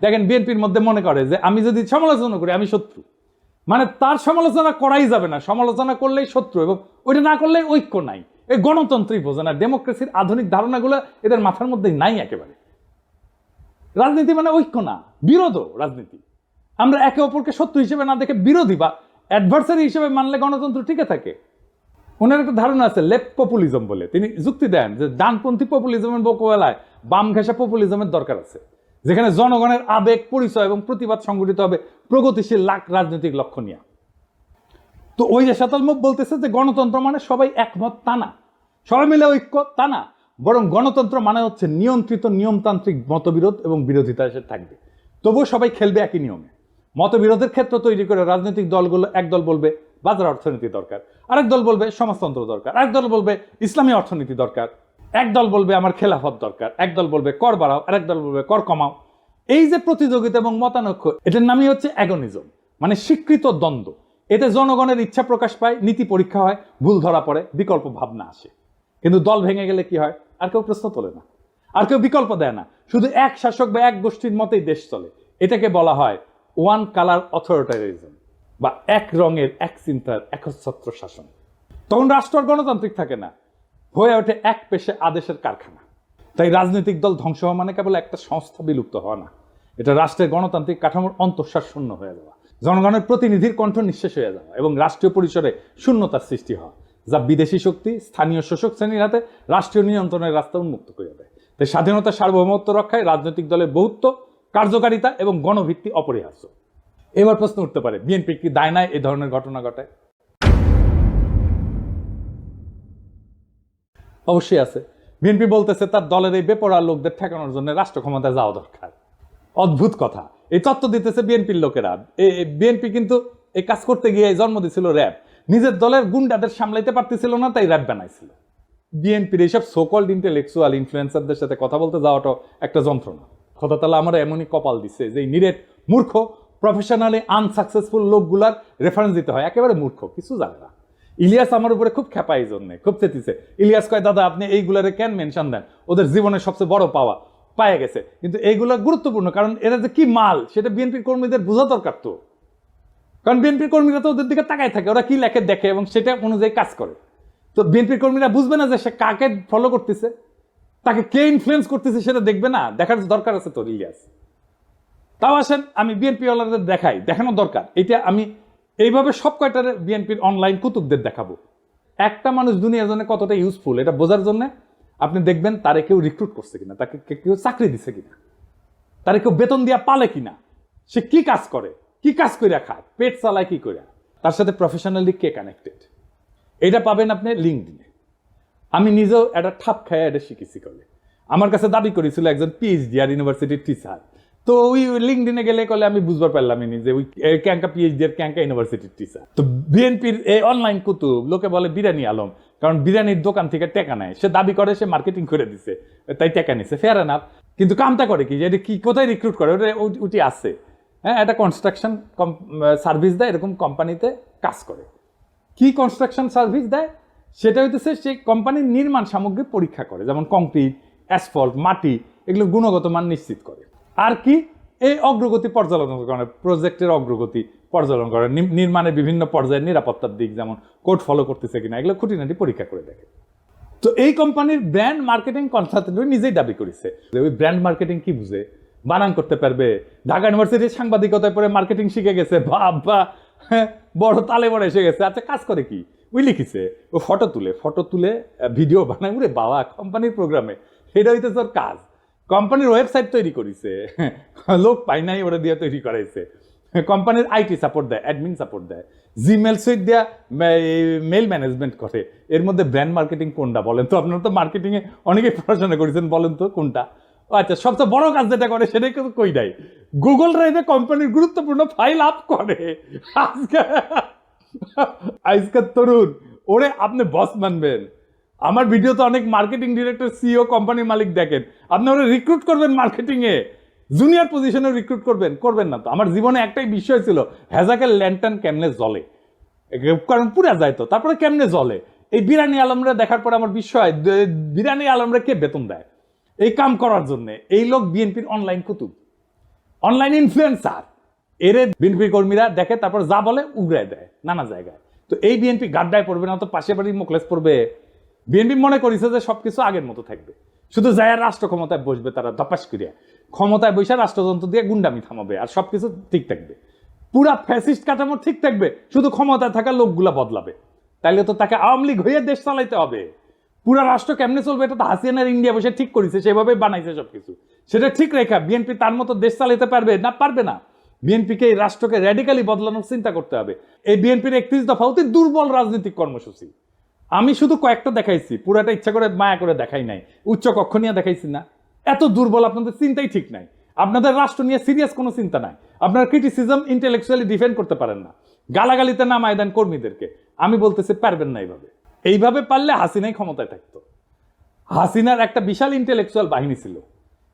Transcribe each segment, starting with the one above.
দেখেন বিএনপির মধ্যে মনে করে যে আমি যদি সমালোচনা করি, আমি শত্রু। মানে তার সমালোচনা করাই যাবে না। সমালোচনা করলেই শত্রু এবং ওইটা না করলে ঐক্য নাই। এই গণতন্ত্রই বোঝে না। ডেমোক্রেসির আধুনিক ধারণাগুলো এদের মাথার মধ্যে নাই একেবারে। রাজনীতি মানে ঐক্য না বিরোধও রাজনীতি। আমরা একে অপরকে শত্রু হিসেবে না দেখে বিরোধী বা অ্যাডভার্সারি হিসেবে মানলে গণতন্ত্র টিকে থাকে। ওনার একটা ধারণা আছে লেফট পপুলিজম বলে। তিনি যুক্তি দেন যে ডানপন্থী পপুলিজমের মোকাবেলায় বাম ঘেঁষা পপুলিজমের দরকার আছে। যেখানে জনগণের আবেগ, পরিচয় এবং প্রতিবাদ সংগঠিত হবে প্রগতিশীল লাখ রাজনৈতিক লক্ষ্য নিয়ে। তো ওই যে শতালমুখ বলতেছে যে গণতন্ত্র মানে সবাই একমত তা না। সবাই মিলে ঐক্য তা না। বরং গণতন্ত্র মানে হচ্ছে নিয়ন্ত্রিত নিয়মতান্ত্রিক মতবিরোধ এবং বিরোধিতা এসে থাকবে। তবুও সবাই খেলবে একই নিয়মে। মতবিরোধের ক্ষেত্র তৈরি করে রাজনৈতিক দলগুলো এক দল বলবে বাজার অর্থনীতি দরকার, আরেক দল বলবে সমাজতন্ত্র দরকার, আরেক দল বলবে ইসলামী অর্থনীতি দরকার। এক দল বলবে আমার খেলাফত দরকার এক দল বলবে কর বাড়াও আরেক দল বলবে কর কমাও। এই যে প্রতিযোগিতা এবং মতানৈক্য, এটার নামই হচ্ছে অ্যাগনিজম মানে স্বীকৃত দ্বন্দ্ব। এতে জনগণের ইচ্ছা প্রকাশ পায়, নীতি পরীক্ষা হয়, ভুল ধরা পড়ে, বিকল্প ভাবনা আসে। কিন্তু দল ভেঙে গেলে কি হয়? আর কেউ প্রশ্ন তোলে না, আর কেউ বিকল্প দেয় না। শুধু এক শাসক বা এক গোষ্ঠীর মতেই দেশ চলে। এটাকে বলা হয় ওয়ান কালার অথরিটারিজম, বা এক রঙের, এক চিন্তার একচ্ছত্র শাসন। তখন রাষ্ট্র গণতান্ত্রিক থাকে না। হয়ে ওঠে এক পেশে আদেশের কারখানা। তাই রাজনৈতিক দল ধ্বংস হওয়া মানে কেবল একটা সংস্থা বিলুপ্ত হওয়া না। এটা রাষ্ট্রের গণতান্ত্রিক কাঠামোর অন্তঃশ্বাস শূন্য হয়ে যাওয়া। জনগণের প্রতিনিধির কণ্ঠ নিঃশেষ হয়ে যাওয়া এবং রাষ্ট্রীয় পরিসরে শূন্যতার সৃষ্টি হওয়া, যা বিদেশি শক্তি, স্থানীয় শোষক শ্রেণির হাতে রাষ্ট্রীয় নিয়ন্ত্রণের রাস্তা উন্মুক্ত করে দেয়। তাই স্বাধীনতা সার্বভৌমত্ব রক্ষায় রাজনৈতিক দলের বহুত্ব কার্যকারিতা এবং গণভিত্তি অপরিহার্য। এবার প্রশ্ন উঠতে পারে, বিএনপি কি দায় নাই এ ধরনের ঘটনা ঘটায়? অবশ্যই আছে। বিএনপি বলতেছে, তার দলের এই বেপরা লোকদের ঠেকানোর জন্য রাষ্ট্র ক্ষমতায় যাওয়া দরকার। অদ্ভুত কথা। এই তত্ত্ব দিতেছে বিএনপির লোকেরা। বিএনপি কিন্তু এই কাজ করতে গিয়ে জন্ম দিছিল র্যাব নিজের দলের গুন্ডাদের সামলাইতে পারতেছিল না, তাই র্যাব বানাইছিল। বিএনপির এইসব সোকল্ড ইন্টেলেকচুয়াল ইনফ্লুয়েন্সারদের সাথে কথা বলতে যাওয়াটাও একটা যন্ত্রণা। কথা তাহলে আমার এমনই কপাল দিচ্ছে যে নিরেট মূর্খ প্রফেশনালি আনসাকসেসফুল লোকগুলার রেফারেন্স দিতে হয়। একেবারে মূর্খ, কিছু জানে না। ইলিয়াস আমার উপরে খুব খেপা এই জন্যে, খুব চেতিছে ইলিয়াস কয়, দাদা, আপনি এইগুলারে কেন মেনশন দেন? ওদের জীবনের সবচেয়ে বড় পাওয়া পায়ে গেছে। কিন্তু এইগুলো গুরুত্বপূর্ণ, কারণ এরা যে কি মাল, সেটা বিএনপির কর্মীদের বোঝা দরকার তো। কারণ বিএনপির কর্মীরা তো ওদের দিকে তাকায় থাকে, ওরা কি লেখে, দেখে এবং সেটা অনুযায়ী কাজ করে। তো বিএনপির কর্মীরা বুঝবে না যে সে কাকে ফলো করতেছে, তাকে কে ইনফ্লুয়েন্স করতেছে সেটা দেখবে না, দেখার দরকার আছে তো ইলিয়াস। তাও আসেন, আমি বিএনপি ওয়ালাদের দেখাই দেখানো দরকার। এটা আমি এইভাবে সব কয়টার বিএনপির অনলাইন কুতুবদের দেখাবো। একটা মানুষ দুনিয়ার জন্য কতটা ইউজফুল এটা বোঝার জন্য আপনি দেখবেন তারে কেউ রিক্রুট করছে কিনা, তাকে কেউ চাকরি দিছে কিনা, তারে কেউ বেতন দিয়া পালে কিনা, সে কি কাজ করে, কি কাজ করে খায়, পেট চালায় কি করে তার সাথে প্রফেশনালি কে কানেক্টেড এটা পাবেন আপনি লিঙ্ক লিঙ্কডিনে আমি নিজেও একটা ঠাপ খায় এটা শিখেছি কলে আমার কাছে দাবি করেছিল একজন পিএইচডি আর ইউনিভার্সিটির টিচার তো ওই লিঙ্ক লিঙ্কডিনে গেলে কলে আমি বুঝবার পারলাম যে ওই ক্যাঙ্কা পিএইচডি আর ক্যাঙ্কা ইউনিভার্সিটির টিচার তো বিএনপির এই অনলাইন কুতুব, লোকে বলে বিরিয়ানি আলম। কারণ বিরিয়ানির দোকান থেকে টেকা নেয়। সে দাবি করে, সে মার্কেটিং করে দিছে। তাই টেকা নিছে। ফেয়ার এনাফ কিন্তু কামটা করে কি? যে এটা কি, কোথায় রিক্রুট করে? ওটা ওটি আছে। হ্যাঁ একটা কনস্ট্রাকশন সার্ভিস দেয়, এরকম কোম্পানিতে কাজ করে। কি কনস্ট্রাকশন সার্ভিস দেয়? সেটা হইতেছে সে কোম্পানির নির্মাণ সামগ্রী পরীক্ষা করে। যেমন কংক্রিট অ্যাসফল্ট মাটি এগুলো গুণগত মান নিশ্চিত করে। আর কি? এই অগ্রগতি পর্যালোচনা করে প্রজেক্টের অগ্রগতি পর্যালোচনা করে নির্মাণে বিভিন্ন পর্যায়ের নিরাপত্তার দিক যেমন কোড ফলো করতেছে কিনা এগুলো খুঁটিনাটি পরীক্ষা করে দেখে। তো এই কোম্পানির ব্র্যান্ড মার্কেটিং কনসালটেন্ট নিজেই দাবি করেছে যে ওই ব্র্যান্ড মার্কেটিং কি বুঝে? বানান করতে পারবে। ঢাকা ইউনিভার্সিটির সাংবাদিকতায় পরে মার্কেটিং শিখে গেছে বাবা হ্যাঁ, বড় তালে বড় এসে গেছে। আচ্ছা কাজ করে কি? ওই লিখিছে ও ফটো তুলে ফটো তুলে ভিডিও বানায় উরে বাবা কোম্পানির প্রোগ্রামে সেটা হইতেছে ওর কাজ। কোম্পানির ওয়েবসাইট তৈরি করেছে। লোক পাই নাই ওরা দিয়ে তৈরি করাইছে। কোম্পানির আইটি সাপোর্ট দেয় অ্যাডমিন সাপোর্ট দেয়। জিমেল সুইট দেয়া মেল ম্যানেজমেন্ট করে। এর মধ্যে ব্র্যান্ড মার্কেটিং কোনটা বলেন তো? আপনারা তো মার্কেটিংয়ে অনেকেই পড়াশোনা করেছেন, বলেন তো কোনটা? আচ্ছা সবচেয়ে বড় কাজ যেটা করে সেটাই কিন্তু কই দেয় গুগল ড্রাইভে কোম্পানির গুরুত্বপূর্ণ ফাইল আপ করে। আজকে আজকের তরুণ, ওরে আপনি বস মানবেন। আমার ভিডিওতে অনেক মার্কেটিং ডিরেক্টর সিও কোম্পানির মালিক দেখেন। আপনি ওরা রিক্রুট করবেন মার্কেটিংয়ে জুনিয়র পজিশনে রিক্রুট করবেন করবেন না তো। আমার জীবনে একটাই বিষয় ছিল হ্যাজাকের ল্যান্টার্ন কেমনে জ্বলে? কারণ পুরা যায় তো, তারপরে কেমনে জ্বলে? এই বিরানি আলমরা দেখার পরে আমার বিষয় বিরানি আলমরা কে বেতন দেয়? এই কাম করার জন্য। এই লোক বিএনপির অনলাইন কুতুব। অনলাইন ইনফ্লুয়েন্সার এরে বিএনপি কর্মীরা দেখে, তারপর যা বলে উগড়ায় দেয়, নানা জায়গায়। তো এই বিএনপি গাড্ডায় পড়বে না তো পাশে বাড়ি মোকলেস পড়বে। বিএনপি মনে করেছে যে সবকিছু আগের মতো থাকবে। শুধু যায় রাষ্ট্র ক্ষমতায় বসবে তারা দপাস করিয়া। ক্ষমতায় বসে রাষ্ট্রযন্ত্র দিয়ে গুন্ডামি থামাবে আর সবকিছু ঠিক থাকবে। পুরা ফ্যাসিস্ট কাঠামো ঠিক থাকবে, শুধু ক্ষমতায় থাকা লোকগুলা বদলাবে। তাইলে তো তাকে আওয়ামী লীগ হয়ে দেশ চালাইতে হবে। পুরা রাষ্ট্র কেমনে চলবে এটা তো হাসিয়ানার ইন্ডিয়া বসে ঠিক করেছে সেভাবে বানাইছে সবকিছু। সেটা ঠিক রেখা, বিএনপি তার মতো দেশ চালাইতে পারবে না পারবে না। বিএনপিকে এই রাষ্ট্রকে র্যাডিক্যালি বদলানোর চিন্তা করতে হবে। এই বিএনপির একত্রিশ দফা অতি দুর্বল রাজনৈতিক কর্মসূচি। আমি শুধু কয়েকটা দেখাইছি, পুরাটা ইচ্ছা করে মায়া করে দেখাই নাই, উচ্চ কক্ষ নিয়ে দেখাইছি না। এত দুর্বল, আপনাদের চিন্তাই ঠিক নাই। আপনাদের রাষ্ট্র নিয়ে সিরিয়াস কোনো চিন্তা নাই। আপনার ক্রিটিসিজম ইন্টেলেকচুয়ালি ডিফেন্ড করতে পারেন না। গালাগালিতে নামায় দেন কর্মীদেরকে। আমি বলতেছি, পারবেন না এইভাবে। এইভাবে পারলে হাসিনাই ক্ষমতায় থাকতো। হাসিনার একটা বিশাল ইন্টেলেকচুয়াল বাহিনী ছিল।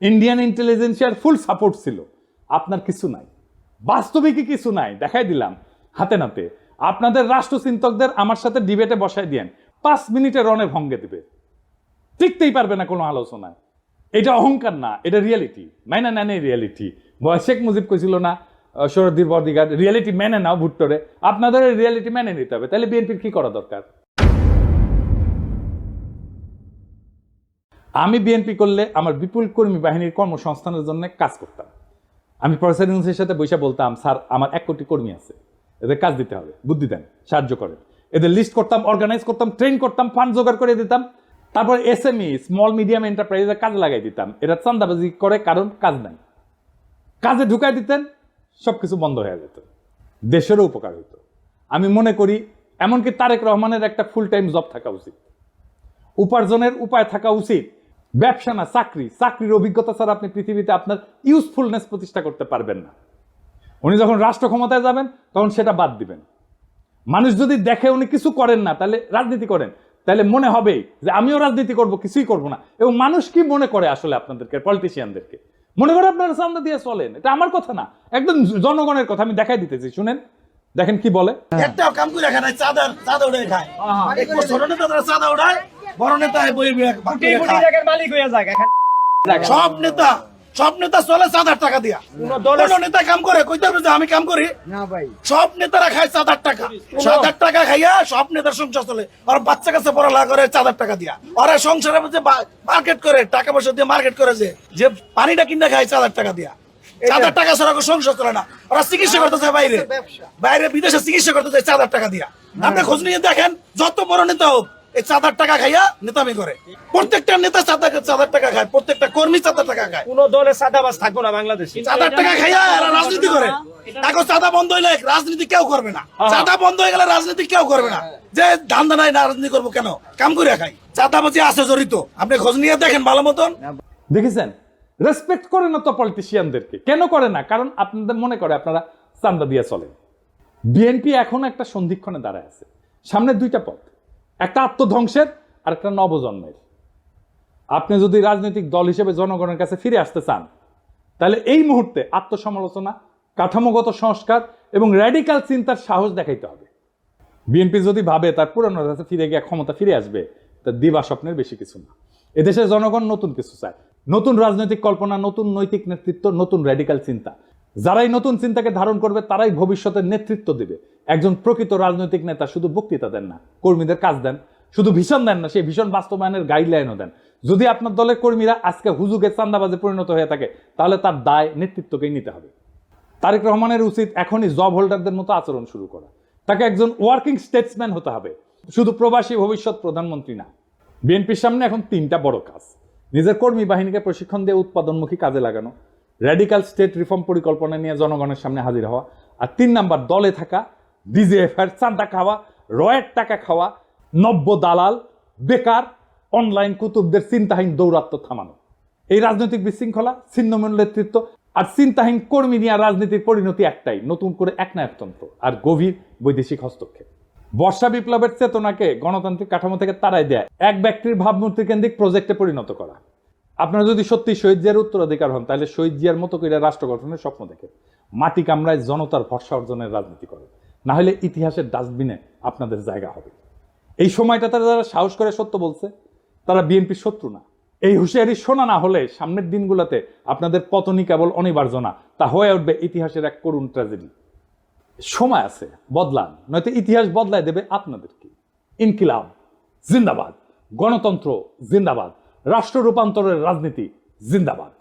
ইন্ডিয়ান ইন্টেলিজেন্সিয়ার ফুল সাপোর্ট ছিল। আপনার কিছু নাই। বাস্তবিকই কিছু নাই। দেখাই দিলাম, হাতে নাতে। আপনাদের রাষ্ট্রচিন্তকদের আমার সাথে ডিবেটে বসাই দিয়েন। পাঁচ মিনিটে রনে ভঙ্গে দিবে। টিকতেই পারবে না কোনো আলোচনায়। এটা অহংকার না, এটা রিয়েলিটি মাইনা নেন রিয়েলিটি শেখ মুজিব কইছিল না শরদ্দীর বর্দিগার রিয়েলিটি মেনে নাও ভুট্টরে। আপনাদের রিয়েলিটি মেনে নিতে হবে। তাহলে বিএনপির কি করা দরকার? আমি বিএনপি করলে আমার বিপুল কর্মী বাহিনীর কর্মসংস্থানের জন্য কাজ করতাম। আমি প্রফেসর সাথে বসে বলতাম, স্যার, আমার এক কোটি কর্মী আছে। এদের কাজ দিতে হবে। বুদ্ধি দেন, সাহায্য করেন। এদের লিস্ট করতাম অর্গানাইজ করতাম ট্রেন করতাম ফান্ড জোগাড় করে দিতাম। তারপর এসএমই স্মল মিডিয়াম এন্টারপ্রাইজে কাজে লাগাই দিতাম। এরা চান্দাবাজি করে, কারণ কাজ নাই। কাজে ঢুকাই দিতেন, সবকিছু বন্ধ হয়ে যেত। দেশেরও উপকার হতো আমি মনে করি, এমনকি তারেক রহমানের একটা ফুল টাইম জব থাকা উচিত। উপার্জনের উপায় থাকা উচিত। ব্যবসা না, চাকরি। চাকরির অভিজ্ঞতা ছাড়া আপনি পৃথিবীতে আপনার ইউজফুলনেস প্রতিষ্ঠা করতে পারবেন না। উনি যখন রাষ্ট্র ক্ষমতায় যাবেন, তখন সেটা বাদ দিবেন। মানুষ যদি দেখে উনি কিছু করেন না তাহলে রাজনীতি করেন। তাহলে মনে হবে যে আমিও রাজনীতি করব কিছুই করব না। এবং মানুষ কি মনে করে আসলে আপনাদেরকে পলিটিশিয়ানদেরকে মনে করে আপনারা সামনে দিয়ে চলেন এটা আমার কথা না। একদম জনগণের কথা আমি দেখাই দিতেছি শুনেন। দেখেন কি বলে। একটাও কাম করে খায় না চাঁদা উঠে খায়। এই ছোট নেতা তারা চাঁদা উঠায় বড় নেতা বই কোটি কোটি টাকার মালিক হয়ে যায় সব নেতা সব নেতা চলে চাঁদার টাকা দিয়া। কোনো নেতা কাম করে কইতে হবে যে আমি কাম করি। সব নেতারা খায় চাঁদার টাকা। চাঁদার টাকা খাইয়া সব নেতার সংসার চলে। আর বাচ্চা কাছে পড়ালেখা করে চাঁদার টাকা দিয়া। ওরা সংসারের মধ্যে মার্কেট করে টাকা পয়সা দিয়ে মার্কেট করে যে যে পানিটা কিনে খায় চাঁদার টাকা দিয়া। চাঁদার টাকা ছাড়া সংসার চলে না। ওরা চিকিৎসা করতে যায় বাইরে। বাইরে বিদেশে চিকিৎসা করতে যায় চাঁদার টাকা দিয়া। আপনি খোঁজ নিয়ে দেখেন যত বড় নেতা হোক এই চাঁদার টাকা খাইয়া নেতামি করে। প্রত্যেকটা নেতা চাঁদা চাঁদার টাকা খায় প্রত্যেকটা কর্মী চাঁদার টাকা খায়। কোন দলের সাদাবাজ থাকব না বাংলাদেশে। চাঁদার টাকা খাইয়া এরা রাজনীতি করে। এখন চাঁদা বন্ধ হইলে রাজনীতি কেউ করবে না। চাঁদা বন্ধ হয়ে গেলে রাজনীতি কেউ করবে না। যে ধান্দা নাই না রাজনীতি করব কেন? কাম করে খাই। চাঁদাবাজি আছে জড়িত। আপনি খোঁজ নিয়ে দেখেন ভালো মতন। দেখেছেন? রেসপেক্ট করে না তো পলিটিশিয়ানদেরকে কেন করে না? কারণ আপনাদের মনে করে আপনারা চান্দা দিয়ে চলেন। বিএনপি এখন একটা সন্ধিক্ষণে দাঁড়ায় আছে। সামনে দুইটা পথ। একটা আত্মধ্বংসের আর একটা নবজন্মের। আপনি যদি রাজনৈতিক দল হিসেবে জনগণের কাছে ফিরে আসতে চান, তাহলে এই মুহূর্তে আত্মসমালোচনা, কাঠামোগত সংস্কার এবং র্যাডিক্যাল চিন্তার সাহস দেখাইতে হবে। বিএনপি যদি ভাবে তার পুরনো কাছে ফিরে গিয়ে ক্ষমতা ফিরে আসবে তা দিবা স্বপ্নের বেশি কিছু না। এদেশের জনগণ নতুন কিছু চায়। নতুন রাজনৈতিক কল্পনা, নতুন নৈতিক নেতৃত্ব, নতুন র্যাডিক্যাল চিন্তা। যারাই নতুন চিন্তাকে ধারণ করবে, তারাই ভবিষ্যতের নেতৃত্ব দেবে। একজন প্রকৃত রাজনৈতিক নেতা শুধু বক্তৃতা দেন না, কর্মীদের কাজ দেন, শুধু ভীষণ দেন না, সেই ভীষণ বাস্তবায়নের গাইডলাইনও দেন। যদি আপনার দলের কর্মীরা আজকে হুজুগে চান্দাবাজে পরিণত হয়ে থাকে, তাহলে তার দায় নেতৃত্বকেই নিতে হবে। তারেক রহমানের উচিত এখনই জব হোল্ডারদের মতো আচরণ শুরু করা। তাকে একজন ওয়ার্কিং স্টেটসম্যান হতে হবে। শুধু প্রবাসী ভবিষ্যৎ প্রধানমন্ত্রী না, বিএনপির সামনে এখন তিনটা বড় কাজ। নিজের কর্মী বাহিনীকে প্রশিক্ষণ দিয়ে উৎপাদনমুখী কাজে লাগানো র্যাডিক্যাল স্টেট রিফর্ম পরিকল্পনা নিয়ে জনগণের সামনে হাজির হওয়া, আর তিন নাম্বার দলে থাকা ডিজিএফআর চাঁদা খাওয়া, রয়ের টাকা খাওয়া, নব্য দালাল, বেকার, অনলাইন কুতুবদের চিন্তাহীন দৌরাত্ম থামানো। এই রাজনৈতিক বিশৃঙ্খলা, ছিন্নমূল নেতৃত্ব আর চিন্তাহীন কর্মী নিয়ে রাজনীতির পরিণতি একটাই, নতুন করে একনায়কতন্ত্র আর গভীর বৈদেশিক হস্তক্ষেপ। বর্ষা বিপ্লবের চেতনাকে গণতান্ত্রিক কাঠামো থেকে তাড়াই দেয়, এক ব্যক্তির ভাবমূর্তি কেন্দ্রিক প্রজেক্টে পরিণত করা। আপনারা যদি সত্যি শহীদ জিয়ার উত্তরাধিকার হন, তাহলে শহীদ জিয়ার মতো করে রাষ্ট্র গঠনের স্বপ্ন দেখে মাটি কামড়ায় জনতার ভরসা অর্জনের রাজনীতি করেন। না হলে ইতিহাসের ডাস্টবিনে আপনাদের জায়গা হবে। এই সময়টা তারা যারা সাহস করে সত্য বলছে, তারা বিএনপির শত্রু না। এই হুঁশিয়ারি শোনা না হলে সামনের দিনগুলোতে আপনাদের পতনই কেবল অনিবার্য না, তা হয়ে উঠবে ইতিহাসের এক করুণ ট্র্যাজেডি সময় আছে, বদলান, নয়তো ইতিহাস বদলায় দেবে আপনাদেরকে। ইনকিলাব, জিন্দাবাদ। গণতন্ত্র, জিন্দাবাদ। রাষ্ট্র রূপান্তরের রাজনীতি, জিন্দাবাদ।